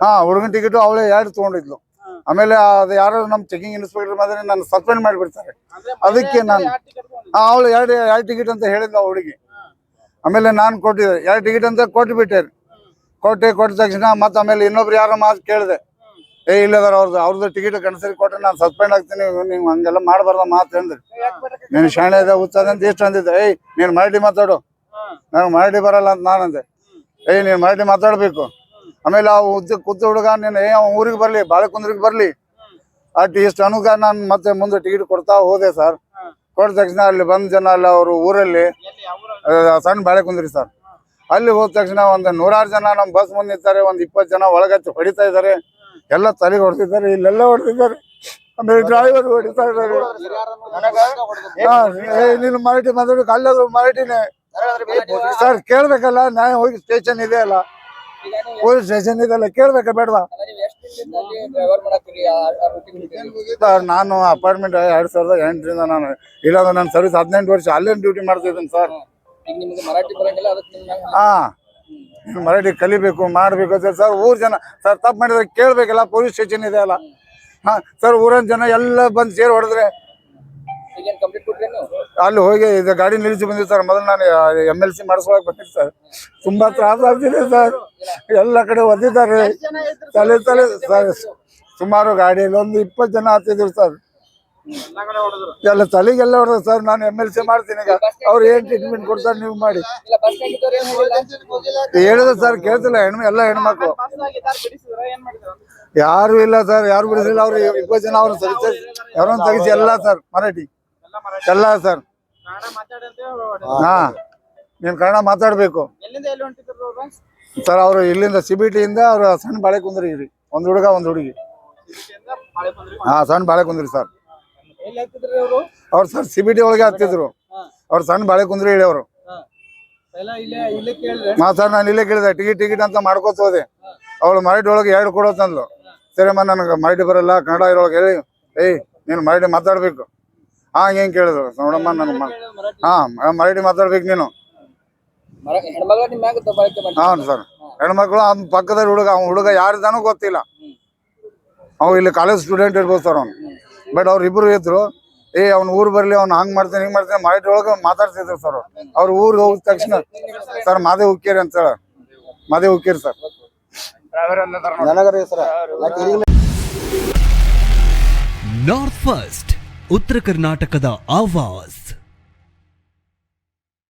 ಹಾ ಹುಡುಗನ ಟಿಕೆಟ್ ಅವಳೇ ಎರಡು ತಗೊಂಡಿದ್ಲು. ಆಮೇಲೆ ಅದು ಯಾರು ನಮ್ಮ ಚೆಕಿಂಗ್ ಇನ್ಸ್ಪೆಕ್ಟರ್ ಮಾತ್ರ ನನ್ನ ಸಸ್ಪೆಂಡ್ ಮಾಡಿಬಿಡ್ತಾರೆ. ಅದಕ್ಕೆ ನಾನು? ಅವಳು ಎರಡು ಎರಡು ಟಿಕೆಟ್ ಅಂತ ಹೇಳಿದ್ಲು ಹುಡುಗಿ. ಆಮೇಲೆ ನಾನು ಕೊಟ್ಟಿದ್ದೆ. ಎರಡು ಟಿಕೆಟ್ ಅಂತ ಕೊಟ್ಟು ಕೊಟ್ಬಿಟ್ಟೆ. ಕೊಟ್ಟೆ ಕೊಟ್ಟ ತಕ್ಷಣ ಮತ್ತೆ ಆಮೇಲೆ ಇನ್ನೊಬ್ರು ಯಾರೋ ಮಾತು ಕೇಳಿದೆ. ಏ ಇಲ್ಲದಾರ ಅವ್ರದ್ದು ಅವ್ರದ್ದು ಟಿಕೆಟ್ ಕನ್ಸರಿ ಕೊಟ್ಟರೆ ನಾನು ಸಸ್ಪೆಂಡ್ ಆಗ್ತೀನಿ ನೀವು ಹಂಗೆಲ್ಲ ಮಾಡಬಾರ್ದ ಮಾತು ಅಂದ್ರೆ. ನೀನ್ ಶಾಣೆ ಇದೆ ಹುಚ್ಚದ ಅಂತ ಇಷ್ಟ ಅಂದಿದ್ದೆ? ಏಯ್ ನೀನು ಮರಾಠಿ ಮಾತಾಡು. ನಾನು ನನಗೆ ಮರಾಠಿ ಬರಲ್ಲ ಅಂತ ನಾನಂದೆ ಏಯ್ ನೀನು ಮರಾಠಿ ಮಾತಾಡಬೇಕು. ಆಮೇಲೆ ಆ ಉದ್ದ ಕುದ್ದ ಹುಡುಗ ನೀನು ಏ ಊರಿಗೆ ಬರಲಿ ಬಾಳೆಕುಂದ್ರಿಗೆ ಬರಲಿ. ಅಟ್ ಇಷ್ಟು ಅನುಗ ನಾನು ಮತ್ತೆ ಮುಂದೆ ಟಿಕೆಟ್ ಕೊಡ್ತಾ ಹೋದೆ ಸರ್. ಕೊಟ್ಟ ತಕ್ಷಣ ಅಲ್ಲಿ ಬಂದ ಜನ ಅಲ್ಲ ಅವರು ಊರಲ್ಲಿ ಸಣ್ಣ ಬಾಳೆಕುಂದ್ರಿ ಸರ್ ಅಲ್ಲಿ ಹೋದ ತಕ್ಷಣ ಒಂದು ನೂರಾರು ಜನ ನಮ್ಮ ಬಸ್ ಮುಂದೆ ನಿಂತಾರೆ ಒಂದು ಇಪ್ಪತ್ತು ಜನ ಒಳಗಚ್ಚಿ ಹೊಡಿತಾ ಇದ್ದಾರೆ. ಎಲ್ಲ ತಲೆಗೆ ಹೊಡ್ತಿದ್ದಾರೆ ಇಲ್ಲೆಲ್ಲ ಹೊಡೆದಿದ್ದಾರೆ ಆಮೇಲೆ ಡ್ರೈವರ್ ಹೊಡಿತಾ ಇದ್ದಾರೆ. ನೀನು ಮರಾಠಿ ಮಾತಾಡೋಕೆ ಅಲ್ಲಾದ್ರು ಮರಾಠಿನೇ. ಸರ್ ಕೇಳ್ಬೇಕಲ್ಲ ನಾನು ಹೋಗಿ ಸ್ಟೇಷನ್ ಇದೆ ಅಲ್ಲ. ಪೊಲೀಸ್ ಸ್ಟೇಷನ್ ಇದೆಲ್ಲ ಕೇಳ್ಬೇಕ ಬೇಡವಾ? ಸರ್, ನಾನು ಅಪಾರ್ಟ್ಮೆಂಟ್ ಎರಡ್ ಸಾವಿರದ ಎಂಟರಿಂದ ನಾನು, ಇಲ್ಲಾಂದ್ರೆ ನನ್ನ ಸರ್ವಿಸ್ ಹದಿನೆಂಟು ವರ್ಷ ಅಲ್ಲೇ ಡ್ಯೂಟಿ ಮಾಡ್ತಿದ್ದೀನಿ ಸರ್ ಹಾ ಮರಾಠಿ ಕಲಿಬೇಕು, ಮಾಡಬೇಕು ಸರ್ ಸರ್, ಊರ್ ಜನ, ಸರ್, ತಪ್ಪು ಮಾಡಿದ್ರೆ ಕೇಳ್ಬೇಕಲ್ಲ, ಪೊಲೀಸ್ ಸ್ಟೇಷನ್ ಇದೆ ಅಲ್ಲ ಹಾ, ಸರ್, ಊರಿನ ಜನ ಎಲ್ಲ ಬಂದು ಸೇರಿ ಹೊಡೆದ್ರೆ ಅಲ್ಲಿ ಹೋಗಿ ಇದು ಗಾಡಿ ನಿಲ್ಲಿಸಿ ಬಂದಿದ್ದೆ ಸರ್. ಮೊದಲು ನಾನು ಎಂ ಎಲ್ ಸಿ ಮಾಡಿಸ್ಕೊಳಕ್ ಬಂದಿದ್ದೆ ಸರ್. ತುಂಬಾ ತ್ರಾಸ ಆಗ್ತಿದೆ ಸರ್. ಎಲ್ಲ ಕಡೆ ಒದ್ದಿದ್ದಾರೆ. ತಲೆ ತಲೆ ಸರ್ ಸುಮಾರು ಗಾಡಿಯಲ್ಲಿ ಒಂದು ಇಪ್ಪತ್ತು ಜನ ಹತ್ತಿದ್ರು ಸರ್. ಎಲ್ಲ ತಲೆಗೆಲ್ಲ ಹೊಡೆದ ಸರ್. ನಾನು ಎಂ ಎಲ್ ಸಿ ಮಾಡ್ತೀನಿ ಈಗ. ಅವ್ರು ಏನ್ ಟ್ರೀಟ್ಮೆಂಟ್ ಕೊಡ್ತಾರೆ ನೀವು ಮಾಡಿ. ಹೇಳಿದ್ರು ಸರ್ ಕೇಳ್ತಿಲ್ಲ ಹೆಣ್ಮ ಎಲ್ಲ ಹೆಣ್ಮಕ್ಳು. ಯಾರು ಇಲ್ಲ ಸರ್. ಯಾರು ಬಿಡಿಸಿಲ್ಲ. ಅವ್ರು ಇಪ್ಪತ್ತು ಜನ ಅವ್ರನ್ನ ಸರ್ ಯಾರೊಂದು ತೆಗಿಸಿ ಎಲ್ಲ ಸರ್ ಮರಾಠಿ. ಎಲ್ಲ ಸರ್. ಹಾ. ನೀನು ಕನ್ನಡ ಮಾತಾಡಬೇಕು. ಸರ್ ಅವರು ಇಲ್ಲಿಂದ ಸಿಬಿಟಿಯಿಂದ ಅವ್ರು ಸಣ್ಣ ಬಾಳೆ ಕುಂದ್ರಿ ಒಂದು ಹುಡುಗ ಒಂದು ಹುಡುಗಿ. ಹಾ ಸಣ್ಣ ಬಾಳೆ ಕುಂದ್ರಿ ಸರ್ ಅವರು? ಸರ್ ಸಿಬಿಟಿ ಒಳಗೆ ಹತ್ತಿದ್ರು ಅವ್ರ ಸಣ್ಣ ಬಾಳೆ ಕುಂದ್ರಿ ಇಳಿಯವರು ಹಾ. ಸರ್ ನಾನು ಇಲ್ಲೇ ಕೇಳಿದೆ. ಟಿಕೆಟ್ ಟಿಕೆಟ್ ಅಂತ ಮಾಡ್ಕೋತ ಹೋದೆ. ಅವಳು ಮರಾಠಿ ಒಳಗೆ ಎರಡು ಕೊಡೋದಂದ್ಲು ಸರಿ ಸರಿಯಮ್ಮ ನನಗೆ ಮರಾಠಿ ಬರಲ್ಲ ಕನ್ನಡ ಇರೋಳಗೆ ಹೇಳಿ. ಏಯ್ ನೀನು ಮರಾಠಿ ಮಾತಾಡ್ಬೇಕು. ಹಾ ಹೆಂಗೆ ಕೇಳಿದ್ರು? ನೋಡಮ್ಮ ನನ್ನ ಹಾಂ ಹಾ ಮರಾಠಿ ಮಾತಾಡ್ಬೇಕು ನೀನು. ಹಾಂ ಸರ್. ಹೆಣ್ಮಕ್ಳು ಅವ್ನ ಪಕ್ಕದ ಹುಡುಗ ಅವ್ನ ಹುಡುಗ ಯಾರಿದ್ದಾನು ಗೊತ್ತಿಲ್ಲ. ಅವ್ ಇಲ್ಲಿ ಕಾಲೇಜ್ ಸ್ಟೂಡೆಂಟ್ ಇರ್ಬೋದು ಸರ್ ಅವ್ನು. ಬಟ್ ಅವ್ರು ಇಬ್ರು ಇದ್ರು ಏ ಅವ್ನ ಊರು ಬರ್ಲಿ ಅವ್ನು ಹಂಗ್ ಮಾಡ್ತಾನೆ ಹಿಂಗ್ ಮಾಡ್ತಾನೆ ಮರಾಠಿ ಒಳಗೆ ಮಾತಾಡ್ತಿದ್ರು ಸರ್ ಅವ್ರ. ಊರಿಗೆ ಹೋಗಿದ ತಕ್ಷಣ ಸರ್ ಮಾದೇ ಉಕ್ಕೇರಿ ಅಂತ ಹೇಳ ಮಾದೇ ಉಕ್ಕೇರಿ ಸರ್. ನನಗರ ಸರ್ ನಾರ್ತ್ ಫಸ್ಟ್ ಉತ್ತರ ಕರ್ನಾಟಕದ ಆವಾಜ್